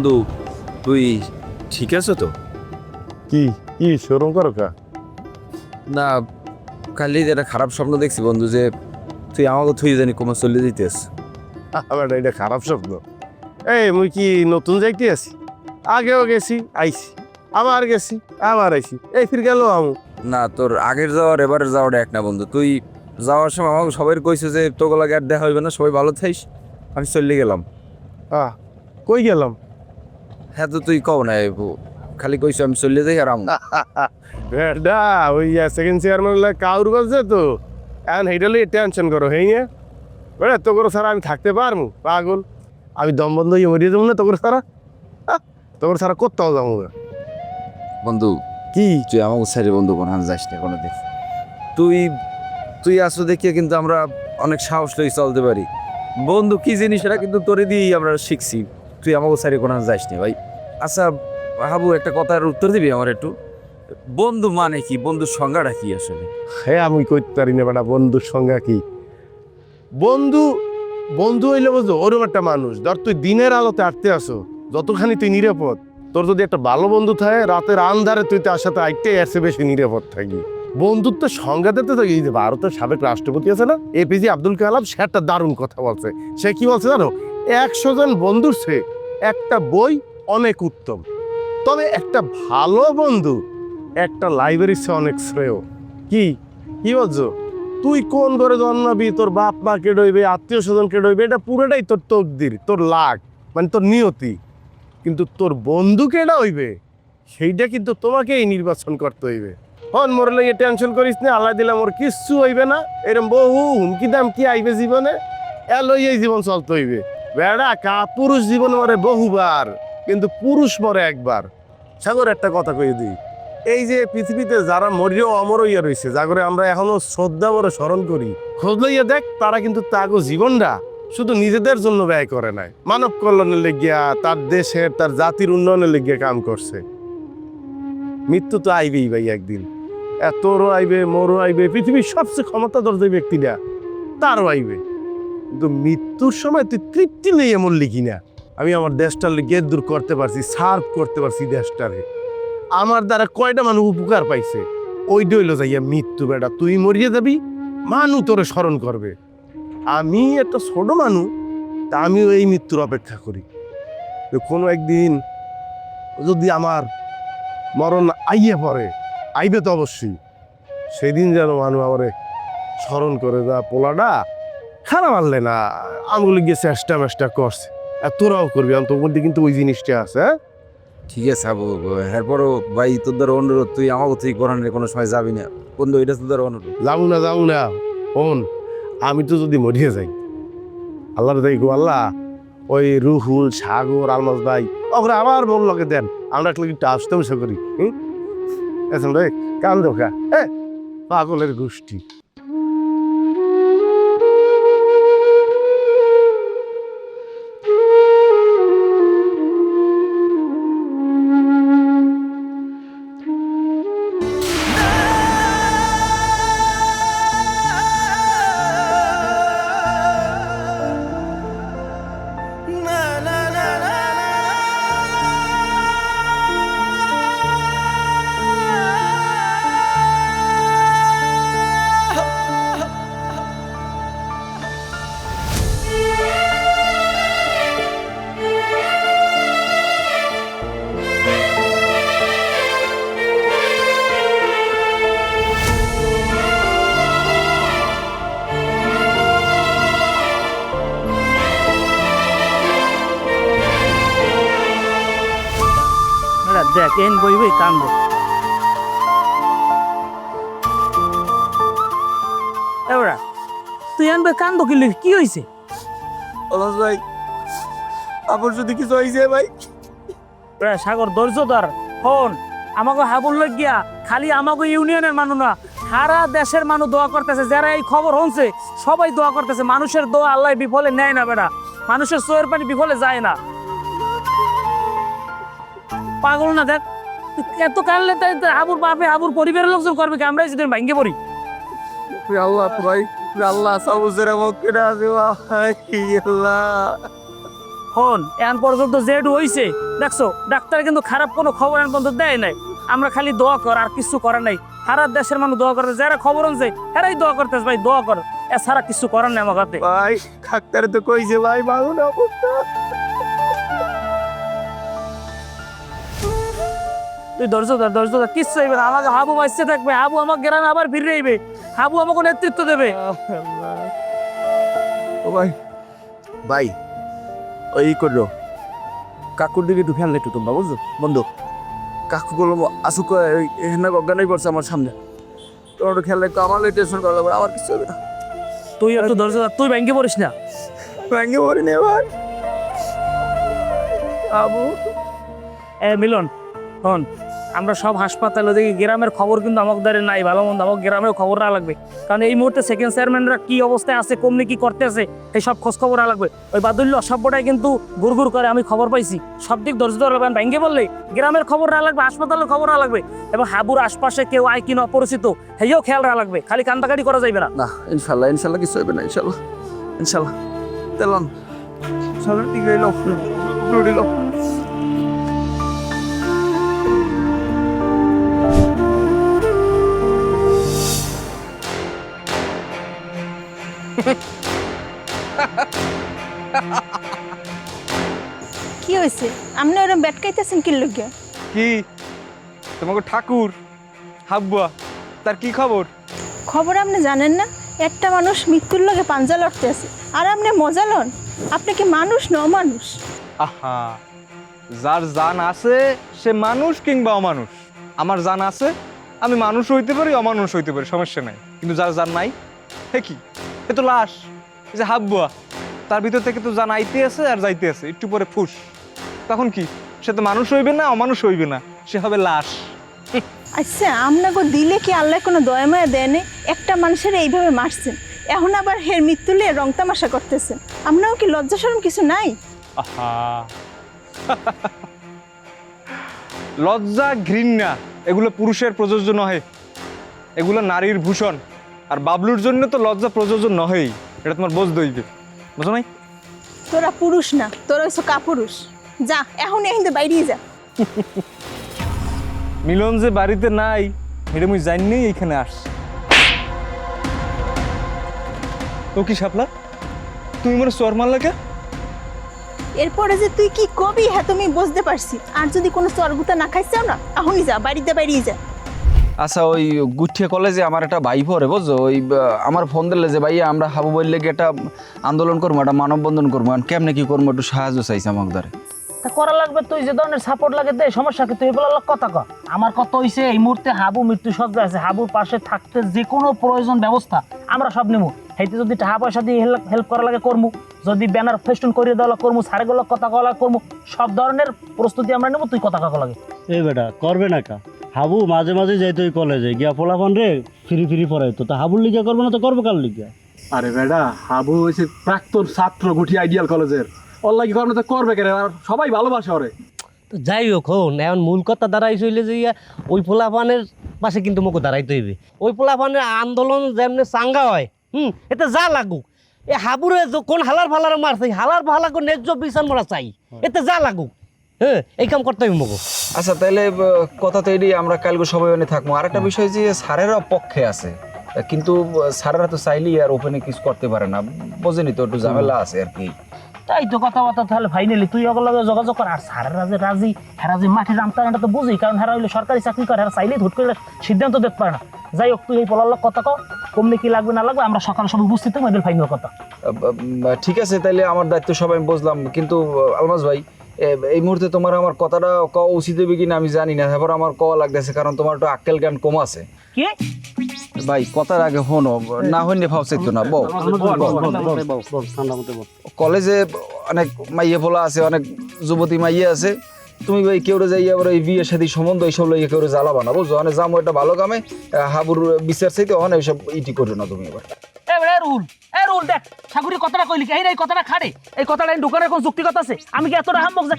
বন্ধু তুই ঠিক আছো তো? কি কি শোরুম করো কা? না কালি একটা খারাপ স্বপ্ন দেখছি বন্ধু যে তুই আমাকে থুই জানি কমে চলে দিতেস আমার এটা খারাপ স্বপ্ন। এই মুই কি নতুন যাইতে আছি? আগেও গেছি আইছি। আবার গেছি আবার আইছি। এই ফির গেল আমু। না তোর আগের যাওয়ার এবারে যাওয়াটা এক না বন্ধু। তুই যাওয়ার সময় আমাকে সবাই কইছে যে তোকে লাগে আর দেখা হইবে না সবাই ভালো থাইস আমি চলে গেলাম। আহ কই গেলাম? হ্যাঁ তো তুই কও না এই বউ। খালি কইছো আমি চলে যাই আর আম। বেডা ওই সেকেন্ড চেয়ারম্যান কাউর করছে তো? এখন সেইটা লিয়ে টেনশন করো হেই না। বেড়া তো করো সারা আমি থাকতে পারব পাগল। আমি দম বন্ধ হয়ে মরিয়ে দেবো না তোর সারা তোর সারা কোথাও যাব বন্ধু কি? তুই আমাকে সারি বন্ধু কোন হান যাস না কোনো দিন তুই তুই আসো দেখিয়ে কিন্তু আমরা অনেক সাহস লই চলতে পারি। বন্ধু কি জিনিস এটা কিন্তু তোরে দিয়েই আমরা শিখছি। তুই আমাকে সারি কোন যাস না ভাই। আচ্ছা হাবু, একটা কথার উত্তর দিবি আমার একটু? বন্ধু মানে কি? বন্ধুর সংজ্ঞাটা কি আসলে? হ্যাঁ আমি কইতে পারি না বেটা, বন্ধুর সংজ্ঞা কি? বন্ধু বন্ধু হইলে বুঝলো ওরকম একটা মানুষ। ধর, তুই দিনের আলোতে আটতে আসো যতখানি তুই নিরাপদ। তোর যদি একটা ভালো বন্ধু থাকে, রাতের আন্ধারে তুই তার সাথে আইতে এসে বেশি নিরাপদ থাকবি বন্ধুত্ব সংজ্ঞাতে তো এই যে ভারতের সাবেক রাষ্ট্রপতি আছে না এপিজে আব্দুল কালাম সে একটা দারুণ কথা বলছে। সে কি বলছে জানো? একশো জন বন্ধুর সে একটা বই অনেক উত্তম। তবে একটা ভালো বন্ধু, একটা লাইব্রেরির চেয়ে অনেক শ্রেয়। কি? কি বলছো? তুই কোন ঘরে জন্মাবি, তোর বাপ মা কে ডইবে, আত্মীয় স্বজন কে ডইবে, এটা পুরোটাই তোর তকদির, তোর লাগ মানে তোর নিয়তি। কিন্তু তোর বন্ধু কেডা হইবে সেইটা কিন্তু তোমাকেই নির্বাচন করতে হইবে। হন, মোর লাগে টেনশন করিস না, আল্লাহ দিলাম ওর কিচ্ছু হইবে না। এরম বহু হুমকি দাম কি আইবে জীবনে এলই এই জীবন চলতে হইবে। বেড়া কা, পুরুষ জীবন মরে বহুবার, কিন্তু পুরুষ মরে একবার। সাগর, একটা কথা কই দিই এই যে পৃথিবীতে যারা মরিও অমর হইয়া রয়েছে করে আমরা এখনও শ্রদ্ধা বড় স্মরণ করি, খোঁজ লইয়া দেখ, তারা কিন্তু তাগো জীবনটা শুধু নিজেদের জন্য ব্যয় করে নাই। মানব কল্যাণের লেগিয়া, তার দেশের, তার জাতির উন্নয়নের লেগিয়া কাম করছে। মৃত্যু তো আইবেই ভাই একদিন। তোরও আইবে, মোরও আইবে, পৃথিবীর সবচেয়ে ক্ষমতাধর যে ব্যক্তিটা, তারও আইবে। কিন্তু মৃত্যুর সময় তুই তৃপ্তি নেই এমন লিখি না। আমি আমার দেশটার গেট দূর করতে পারছি সার্ভ করতে পারছি দেশটারে। আমার দ্বারা কয়টা মানুষ উপকার পাইছে? ওই ডইল যাইয়া মৃত্যু বেটা, তুই মরিয়ে যাবি, মানু তোরে স্মরণ করবে। আমি একটা ছোট মানুষ তা আমিও এই মৃত্যুর অপেক্ষা করি। কোনো একদিন যদি আমার মরণ আইয়ে পড়ে, আইবে তো অবশ্যই। সেদিন যেন মানু আমারে স্মরণ করে যা পোলাটা খারাপ মারলে না আমগুলো গিয়ে চেষ্টা মেষ্টা করছে। আর তোরাও করবি আমি তোর মধ্যে কিন্তু ওই জিনিসটা আছে হ্যাঁ? ঠিক আছে হাবু এরপরও ভাই তোর দ্বারা অনুরোধ তুই আমাকে তুই কোরআনের কোনো সময় যাবি না। বন্ধু এটা তোর দ্বারা অনুরোধ। যাব না যাব না। ওন আমি তো যদি মরিয়ে যাই আল্লাহ তাই গো আল্লাহ ওই রুহুল সাগর আলমাস ভাই ওখানে আবার বল লগে দেন। আমরা একটা একটু আসতে বসে করি হুম? এখন রে কান দোকা এ পাগলের গোষ্ঠী। এন বই বই কান্দে এবার তুই এন বই কান্দ কি কি হয়েছে আলমাস ভাই আমার যদি কিছু হয়েছে ভাই। সাগর ধৈর্য ধর হন আমাকে হাবুল গিয়া খালি আমাকে ইউনিয়নের মানুষ না সারা দেশের মানুষ দোয়া করতেছে যারা এই খবর হনছে সবাই দোয়া করতেছে মানুষের দোয়া আল্লাহ বিফলে নেয় না বেটা মানুষের চোয়ের পানি বিফলে যায় না। পাগল না দেখ। এত কানলে তাই আবুর বাপে আবুর পরিবারের লোকজন করবে কি? আমরাই যদি ভাঙ্গে পড়ি। আল্লাহ ভাই আল্লাহ সবুজের ভাই আল্লাহ। হন এখন পর্যন্ত জেড হইছে। দেখছ ডাক্তার কিন্তু খারাপ কোনো খবর এখন পর্যন্ত দেয় নাই। আমরা খালি দোয়া কর আর কিছু করে নাই। সারা দেশের মানুষ দোয়া করে যারা খবর আনছে এরাই দোয়া করতেছে ভাই দোয়া কর। এছাড়া কিছু করার নেই আমার হাতে। ভাই ডাক্তারে তো কইছে ভাই ভালো অবস্থা তুই ধৈর্য ধর ধৈর্য ধর কিচ্ছু হইবে না। আমাকে হাবু বাঁচতে থাকবে হাবু আমার গ্রামে আবার ফিরে আইবে। হাবু আমাকে নেতৃত্ব দেবে। ও ভাই। ভাই ওই করল। কাকুর দিকে একটু খেয়াল একটু তোমরা বুঝছ? বন্ধু কাকু গুলো আসুক এখানে অজ্ঞানই পড়ছে আমার সামনে। তোমার একটু খেয়াল রাখতো আমার টেনশন করা লাগবে আমার কিছু হবে না। তুই একটু ধৈর্য ধর তুই ব্যাংকে পড়িস না? ভেঙে পড়ি নে ভাই। আবু এ মিলন হন আমরা সব হাসপাতালে দেখি গ্রামের খবর কিন্তু আমাকে দ্বারে নাই ভালো মন্দ আমাকে গ্রামের খবর না লাগবে। কারণ এই মুহূর্তে সেকেন্ড চেয়ারম্যানরা কি অবস্থায় আছে কমনি কি করতে আছে এই সব খোঁজ খবর লাগবে। ওই বাদুল্য সভ্যটাই কিন্তু গুড়গুড় করে আমি খবর পাইছি। সব দিক ধৈর্য ধরে রাখবেন ব্যাংকে বললে গ্রামের খবর না লাগবে হাসপাতালের খবর না লাগবে। এবং হাবুর আশপাশে কেউ আয় কিনা অপরিচিত হেয়েও খেয়াল রাখা লাগবে খালি কান্দাকাটি করা যাইবে না। না ইনশাল্লাহ ইনশাল্লাহ কিছু হবে না ইনশাল্লাহ ইনশাল্লাহ। এলো রুড়ি হয়েছে? আপনি ওরম বেটকাইতেছেন কি লোকে কি? তোমাকে ঠাকুর হাব্বা তার কি খবর? খবর আপনি জানেন না? একটা মানুষ মৃত্যুর লগে পাঞ্জা লড়তে আছে। আর আপনি মজা লন। আপনি কি মানুষ ন মানুষ আহা যার জান আছে সে মানুষ কিংবা অমানুষ। আমার জান আছে আমি মানুষ হইতে পারি অমানুষ হইতে পারি সমস্যা নাই। কিন্তু যার জান নাই হে কি? এ তো লাশ এই যে হাব্বা তার ভিতর থেকে তো জান আইতে আছে আর যাইতে আছে একটু পরে ফুস। তখন কি? সে তো মানুষ হইবে না অমানুষ হইবে না। সে হবে লাশ। আচ্ছা আপনাকে দিলে কি আল্লাহ কোনো দয়া মায়া দেয় একটা মানুষের এইভাবে মারছেন। এখন আবার হের মৃত্যু লিয়ে রং তামাশা করতেছেন। আপনারও কি লজ্জা শরম কিছু নাই? আহা। লজ্জা ঘৃণা এগুলো পুরুষের প্রযোজ্য নহে। এগুলো নারীর ভূষণ। আর বাবলুর জন্য তো লজ্জা প্রযোজ্য নহেই। এটা তোমার বোঝ দইবে বুঝো নাই? তোরা পুরুষ না তোরা হচ্ছে কাপুরুষ। যা এখন এখান থেকে বাইরিয়ে যা। মিলন যে বাড়িতে নাই এটা মুই জানি এইখানে আসছি ও কি শাপলা? তুমি মনে চর মারলা কে? এরপরে যে তুই কি কবি হ্যাঁ তুমি বুঝতে পারছি। আর যদি কোনো স্বর্গুতা না খাইছাও না এখনই যা বাড়িতে বাইরিয়ে যা। আচ্ছা ওই গুঠিয়া কলেজে আমার একটা ভাই পড়ে বুঝছ? ওই আমার ফোন দিলে যে ভাইয়া আমরা হাবু বললে কি একটা আন্দোলন করব একটা মানববন্ধন করব এখন কেমনে কি করব একটু সাহায্য চাইছে আমাকে দ্বারে তা করা লাগবে তুই যে ধরনের সাপোর্ট লাগে দে সমস্যা কি? তুই এগুলো কথা কর আমার কথা হইছে এই মুহূর্তে হাবু মৃত্যু সজ্জা আছে। হাবুর পাশে থাকতে যে কোনো প্রয়োজন ব্যবস্থা আমরা সব নেব যদি টাকা পয়সা দিয়ে হেল্প হেল্প করা লাগে করমু। যদি ব্যানার ফেস্টুন করিয়ে দেওয়া লাগে করমু সারেগুলো কথা করমু সব ধরনের প্রস্তুতি আমরা নেব তুই কথা কাকা লাগে। এই বেটা করবে না কা? হাবু মাঝে মাঝে যাইতো ওই কলেজে গিয়া পোলাপান রে ফ্রি ফ্রি পড়াইতো। তা হাবুর লিগা করবে না তো করব কার লিগা? আরে বেডা হাবু হয়েছে প্রাক্তন ছাত্র গুটি আইডিয়াল কলেজের ওর লাগি কর্ম তো করবে কেন? আর সবাই ভালোবাসে ওরে। তো যাই হোক হন এখন মূল কথা দাঁড়াইছে হইলে যে ইয়া ওই পোলাপানের পাশে কিন্তু মোকে দাঁড়াইতে হইবে। ওই পোলাপানের আন্দোলন যেমনি চাঙ্গা হয় হুম এতে যা লাগুক এ হাবুরে কোন হালার ফালার মারছে হালার ফালাকে ন্যায্য বিচার মরা চাই এতে যা লাগুক হ্যাঁ এই কাম করতে হইব মোকে। আচ্ছা তাহলে কথা তো এটাই আমরা কালকে সবাই ওখানে থাকব। আর একটা বিষয় যে স্যারেরা পক্ষে আছে কিন্তু স্যারেরা তো চাইলেই আর ওপেনে কিছু করতে পারে না। বোঝেনি তো একটু ঝামেলা আছে আর কি। তাই তো কথাবার্তা তাহলে ফাইনালি তুই লগে যোগাযোগ কর। আর স্যারের রাজে রাজি হেরা যে মাঠে নামতে তো বুঝি কারণ হেরা হইলে সরকারি চাকরি করে হেরা চাইলেই হুট করে সিদ্ধান্ত দেখতে পারে না। যাই হোক তুই এই পলার লোক কথা কও কমনি কি লাগবে না লাগবে আমরা সকালে সব উপস্থিত থাকব এদের ফাইনাল কথা। ঠিক আছে তাইলে আমার দায়িত্ব সবাই আমি বুঝলাম কিন্তু আলমাস ভাই এই মুহূর্তে তোমার আমার কথাটা কওয়া উচিত হবে কিনা আমি জানি না তারপর আমার কওয়া লাগতেছে কারণ তোমার একটু আক্কেল জ্ঞান কম আছে। কি? ভাই, কথার আগে হনো, না হইলে ভাবছিত না, বউ। কলেজে অনেক মাইয়ে ফোলা আছে, অনেক যুবতী মাইয়ে আছে। তুমি ভাই কেউ যাই আবার এই বিয়ে সাথে সম্বন্ধ এইসব লইয়ে কেউ জ্বালাবা না, বুঝছ? মানে যাব একটা ভালো কামে হাবুর বিচার চাইতে অনেক এইসব ইটি করো না তুমি এবার। এ রুল এ রুল দেখ সাগুরি কথাটা কইলি কি? এই এই কথাটা খাড়ে। এই কথাটা এই দোকানের কোন যুক্তিগত আছে? আমি কি এতটা হাম্বক যে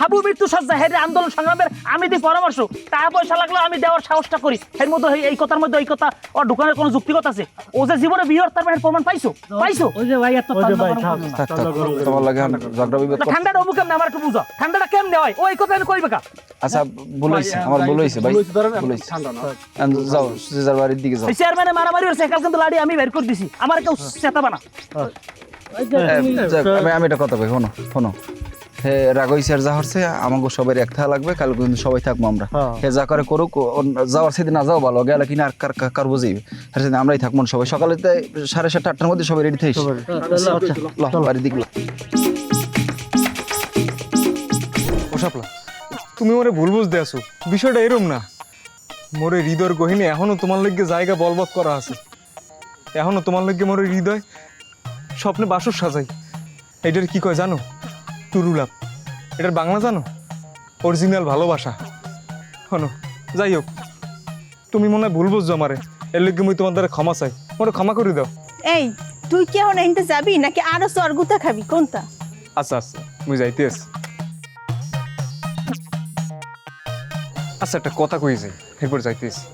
হাবু মৃত্যু সজ্জা হেরে আন্দোলন সংগ্রামের আমি দিই পরামর্শ। টাকা পয়সা লাগলে আমি দেওয়ার সাহসটা করি। এর মধ্যে এই- কথার মধ্যে এই কথা ও দোকানের কোনো যুক্তিগত আছে? ও যে জীবনে তার মানে প্রমাণ পাইছো? পাইছো? ওই যে ভাই এত তোমার লাগে ঝগড়া বিবাদ তা ঠান্ডাটা অমুক কেমনে? আমার একটু বুঝো। ঠান্ডাটা কেমনে হয়? ওই কথা আমি কইবে কা? আচ্ছা ভুল হয়েছে আমার ভুল ভাই। ভুল। যাও সিজার বাড়ির দিকে যাও। চেয়ারম্যানে মারামারি হচ্ছে কাল কিন্তু লাড়ি আমি বের করে দিছি। আমার কেউ চেতাবা না। ওই যে এ, তুমি- যাক, আমি আমি এটা কথা কই শোনো শোনো। হে রাগই স্যার যা হচ্ছে আমাকে সবাই এক থাকা লাগবে কাল কিন্তু সবাই থাকব আমরা। হে যা করে করুক যাওয়ার সেদিন না যাও ভালো গেলে কিনা আর কার বুঝিবে সেদিন আমরাই থাকব সবাই। সকালে সাড়ে সাতটা আটটার মধ্যে সবাই রেডি থাকিস ল বাড়ির দিকে ওসাপলা তুমি ওরে ভুল বুঝতে আসো বিষয়টা এরম না। মোরে হৃদয়ের গহিনী এখনও তোমার লগে জায়গা বলবৎ করা আছে। এখনও তোমার লগে মোরে হৃদয় স্বপ্নে বাসর সাজাই। এটার কি কয় জানো? টুরুলাপ এটার বাংলা জানো? অরিজিনাল ভালোবাসা। হনো যাই হোক তুমি মনে হয় ভুল বুঝছ আমারে। এর লগে মুই তোমার দ্বারা ক্ষমা চাই। মোরে ক্ষমা করে দাও। এই তুই কি এখন এনতে যাবি নাকি আরও স্বর্গুতা খাবি? কোনটা? আচ্ছা আচ্ছা মুই যাইতে আছি। আচ্ছা একটা কথা কই যাই এরপর যাইতেছি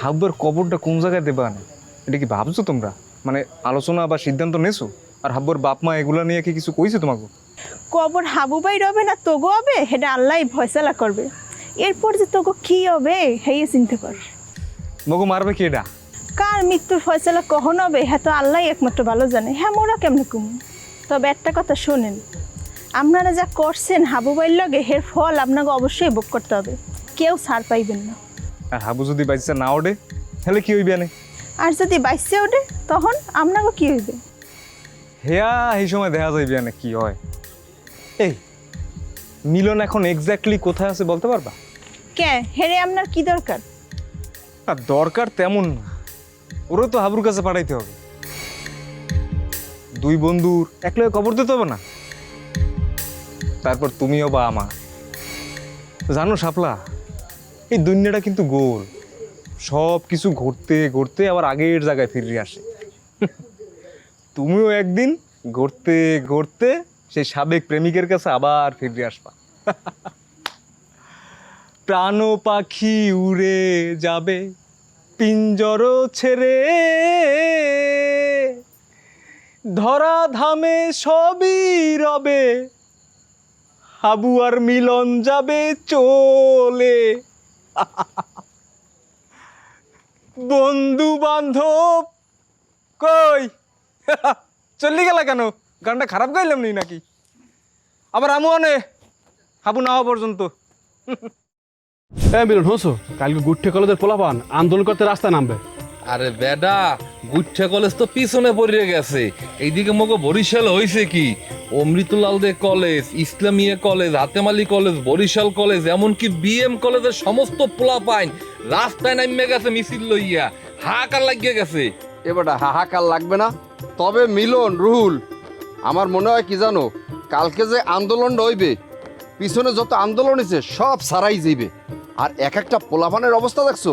হাববার কবরটা কোন জায়গায় দেবা না এটা কি ভাবছ তোমরা? মানে আলোচনা বা সিদ্ধান্ত নেছো? আর হাব্বর বাপ মা এগুলো নিয়ে কি কিছু কইছে তোমাকে? কবর হাবু বাই রবে না তোগো হবে? সেটা আল্লাহ ফয়সালা করবে। এরপর যে তোগো কি হবে হেই চিন্তা কর মগো মারবে কি এটা? কার মৃত্যুর ফয়সালা কখন হবে হ্যাঁ তো আল্লাহ একমাত্র ভালো জানে। হ্যাঁ মোরা কেমনে কুমু? তবে একটা কথা শোনেন আপনারা যা করছেন হাবুবাইর লগে হের ফল আপনাকে অবশ্যই ভোগ করতে হবে। কেউ ছাড় পাইবেন না। আর হাবু যদি বাইসা না ওঠে তাহলে কি হইবে না আর যদি বাইসে ওঠে তখন আপনাকে কি হইবে? হেয়া এই সময় দেখা যাইবে না কি হয়। এই মিলন এখন এক্স্যাক্টলি কোথায় আছে বলতে পারবা? কে? হেরে আপনার কি দরকার? আর দরকার তেমন না। ওরও তো হাবুর কাছে পাঠাইতে হবে। দুই বন্ধুর একলগে কবর দিতে হবে না? তারপর তুমিও বা আমার। জানো শাপলা এই দুনিয়াটা কিন্তু গোল। সব কিছু ঘুরতে ঘুরতে আবার আগের জায়গায় ফিরে আসে। তুমিও একদিন ঘুরতে ঘুরতে সেই সাবেক প্রেমিকের কাছে আবার ফিরে আসবা। প্রাণ পাখি উড়ে যাবে পিঞ্জর ছেড়ে। ধরা ধামে সবই রবে, হাবু আর মিলন যাবে চলে। বন্ধু বান্ধব কই? চলি গেল কেন? গানটা খারাপ গাইলাম নি নাকি? আবার আমু অনে হাবু না হওয়া পর্যন্ত। হ্যাঁ মিলন হোসো কালকে গুঠে কলেজের পোলাপান আন্দোলন করতে রাস্তা নামবে। আরে বেডা গুচ্ছা কলেজ তো পিছনে পড়ে গেছে। এইদিকে মগো বরিশাল হয়েছে কি? Amritlal De college, Islamia college Hatemali college, Barishal college, এমনকি বিএম কলেজের সমস্ত পোলা পাইন রাস্তায় নামে গেছে মিছিল লইয়া। হাহাকার লাগিয়ে গেছে। এবারটা হাহাকার লাগবে না। তবে মিলন, রুহুল, আমার মনে হয় কি জানো? কালকে যে আন্দোলনটা হইবে, পিছনে যত আন্দোলন হয়েছে সব সারাই যাইবে। আর এক একটা পোলাপানের অবস্থা দেখছ?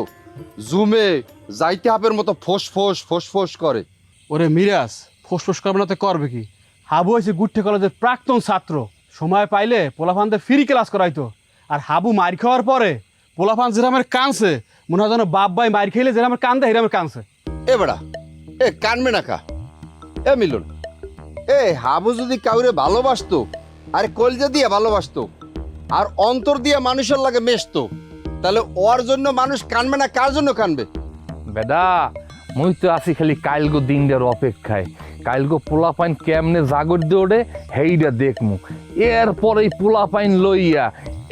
জুমে যাইতে হাপের মতো ফোস ফোস ফোস ফোস করে। ওরে মিরাজ ফোসফোস করবে না তো করবে কি? হাবু হয়েছে গুঠে কলেজের প্রাক্তন ছাত্র। সময় পাইলে পোলাপানদের ফ্রি ক্লাস করাইতো। আর হাবু মার খাওয়ার পরে পোলাপান যেরামের কানছে মনে হয় যেন বাপ ভাই মার খাইলে যেরামের কান্দে হেরামের কানছে এ বেড়া এ কানবে না কা? এ মিলন এ হাবু যদি কাউরে ভালোবাসতো আর কলজা দিয়ে ভালোবাসতো আর অন্তর দিয়ে মানুষের লাগে মেশতো তাহলে ওর জন্য মানুষ কানবে না কার জন্য কানবে? বেডা মুই তো আছি খালি কাইলগো দিনটার অপেক্ষায়। কাইলগো পোলা পাইন কেমনে জাগর দিয়ে ওঠে হেইটা দেখমু। এরপরে পোলা পাইন লইয়া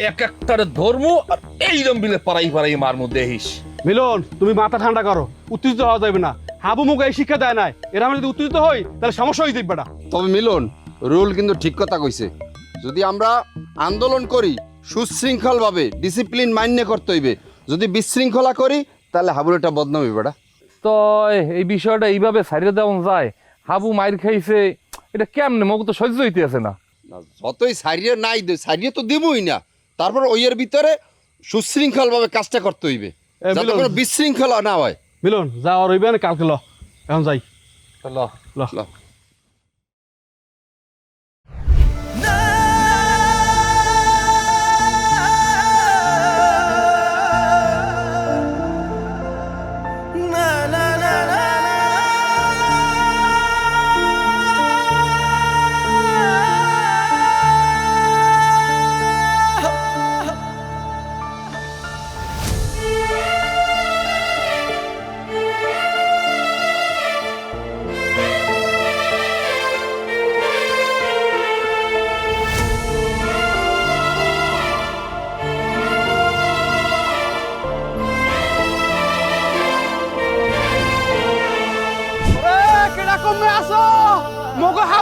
এক একটারে ধর্মু আর এইরম বিলে পাড়াই পাড়াই মারমু দেহিস। মিলন তুমি মাথা ঠান্ডা করো। উত্তেজিত হওয়া যাবে না। হাবু মুখ এই শিক্ষা দেয় নাই। এরা আমি যদি উত্তেজিত হই তাহলে সমস্যা হয়ে দেখবে না তবে মিলন রুল কিন্তু ঠিক কথা কইছে। যদি আমরা আন্দোলন করি সুশৃঙ্খলভাবে ডিসিপ্লিন মান্য করতে হইবে। যদি বিশৃঙ্খলা করি তাহলে হাবুর এটা বদনাম হইবে তো এই বিষয়টা এইভাবে সারিয়ে দেওয়া যায়। হাবু মাইর খাইছে এটা কেমনে? মোক তো সহ্য হইতে আছে না। না, যতই সারিয়ে নাই দে সারিয়ে তো দিবই না। তারপর ওইয়ের ভিতরে সুশৃঙ্খলভাবে কাজটা করতে হইবে। যাতে কোনো বিশৃঙ্খলা না হয়। মিলন যা আর হইবে না কালকে ল। এখন যাই। ল। কেডা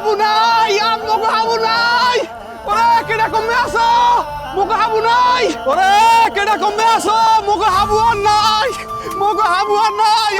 হাবু নাই আর মগো হাবু নাই। ওরে, কেডা কমে আসো মগো হাবু নাই। ওরে, কেডা কমে আসো মগো হাবু আর নাই মগো হাবু আর নাই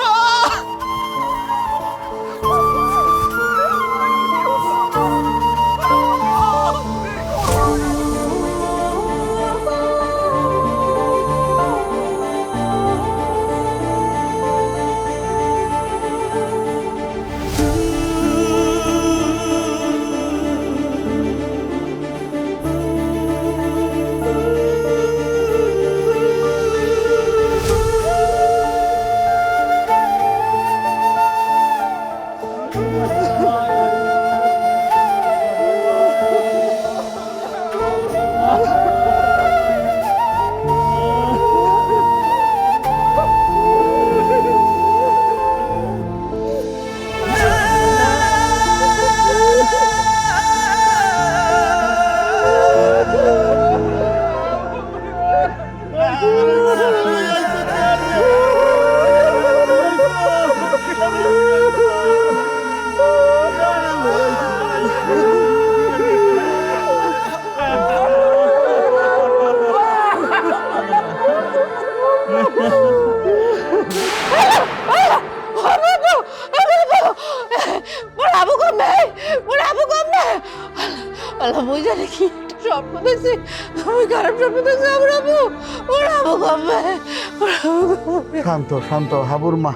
শান্ত শান্ত হাবুর মা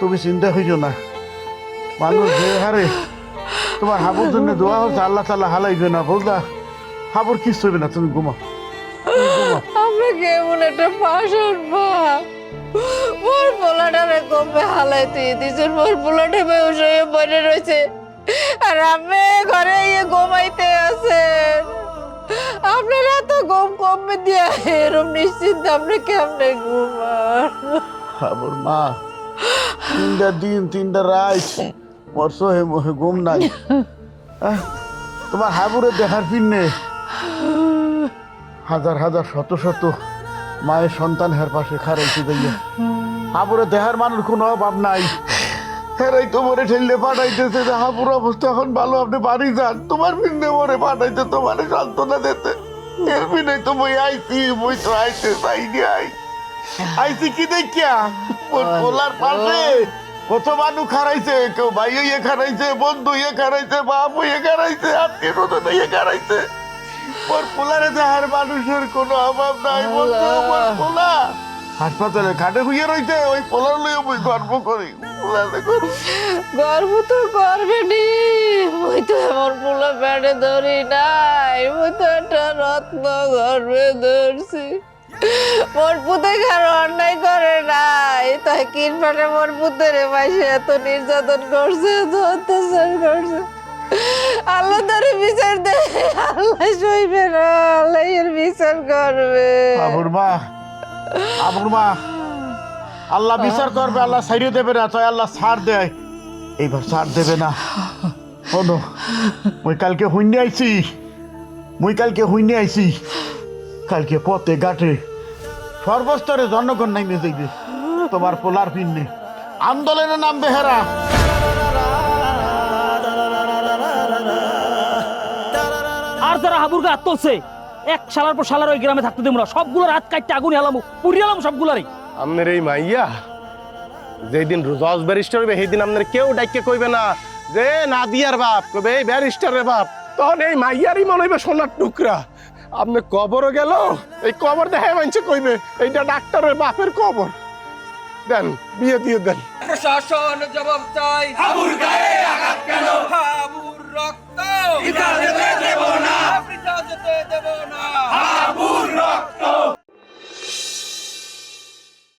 তুমি চিন্তা হইছো না। মানুষ যে হারে, তোমার হাবুর জন্য দোয়া হচ্ছে আল্লাহ তাল্লাহ হালাইবে না, বুঝলা? হাবুর কিচ্ছু হবে না, তুমি ঘুমাও। আমরা কেমন একটা পাশন বাপ। মোর পোলাটারে কমবে হালাই তুই দিছেন মোর পোলাটা বেউস হয়ে বনে রয়েছে। আর আমি ঘরে ইয়ে ঘুমাইতে আছেন। আপনারা তো ঘুম কমবে দিয়া এরম নিশ্চিন্ত আপনি কেমনে ঘুমান? হাবুর মা, তিনটা দিন, তিনটা রাত মরস হে মোহে ঘুম নাই। তোমার হাবুরে দেখার পিন্নে হাজার হাজার, শত শত মায়ের সন্তান হের পাশে খারাইছে যাইয়া। হাবুরে দেহার মানুষ কোনো অভাব নাই। হেরাই তো মরে ঠেললে পাঠাইতেছে। যে হাবুর অবস্থা এখন ভালো, আপনি বাড়ি যান। তোমার পিন্নে মরে পাঠাইতে তোমার সান্ত্বনা দিতে। এর পিনে তো মই আইছি, মই তো আইতে চাইনি আই আইছি কি দেখিয়া? মোর পাশে। কত মানুষ খারাইছে কেউ ভাই ইয়ে খারাইছে বন্ধু ইয়ে খারাইছে বাপ ইয়ে খারাইছে আত্মীয় স্বজন ইয়ে খারাইছে মোর পোলারে দেহার মানুষের কোনো অভাব নাই, বন্ধু মোর হাসপাতালে খাটে হইয়া রইছে ওই পোলার লইয়া মুই গর্ব করি। গর্ব তো করবে নি। ওই তো এমন পোলা প্যাডে ধরি নাই। ওই তো একটা রত্ন গর্বে ধরছি। মোর পুতে কারও অন্যায় করে নাই। তাই কিন প্যাডে মোর পুতের মাসে এত নির্যাতন করছে এত অত্যাচার করছে? আল্লাহ তার বিচার দে। আল্লাহ সইবে না আল্লাহ এর বিচার করবে। আবুর মা আবুর মা আল্লাহ বিচার করবে, আল্লাহ ছাড়িয়ে দেবে না, তাই আল্লাহ ছাড় দেয়। এইবার ছাড় দেবে না। শোনো, মুই কালকে হুইনে আইছি। মুই কালকে হুইনে আইছি। কালকে পথে, ঘাটে, সর্বস্তরে জনগণ নামে যাইবে, তোমার পোলার পিন্নে। আন্দোলনে নামবে হেরা আর যারা হাবুর গা তুলছে এক সালার পর সালার ওই গ্রামে থাকতে দেবো না। সবগুলোর হাত কাটতে আগুন হেলামু পুড়িয়ে এলাম সবগুলারই। আপনার এই মাইয়া যেদিন জজ ব্যারিস্টার হবে সেই দিন আপনার কেউ ডাইকে কইবে না যে নাদিয়ার বাপ কবে এই ব্যারিস্টারের বাপ তখন এই মাইয়ারই মনে হইবে সোনার টুকরা। আপনি কবরও গেল এই কবর দেখে মানছে কইবে এইটা ডাক্তারের বাপের কবর। দেন বিয়ে দিয়ে দেন। প্রশাসন জবাব চাই। পিতা যেতে দেব না। পিতা যেতে দেব না। আবুর রক্ত।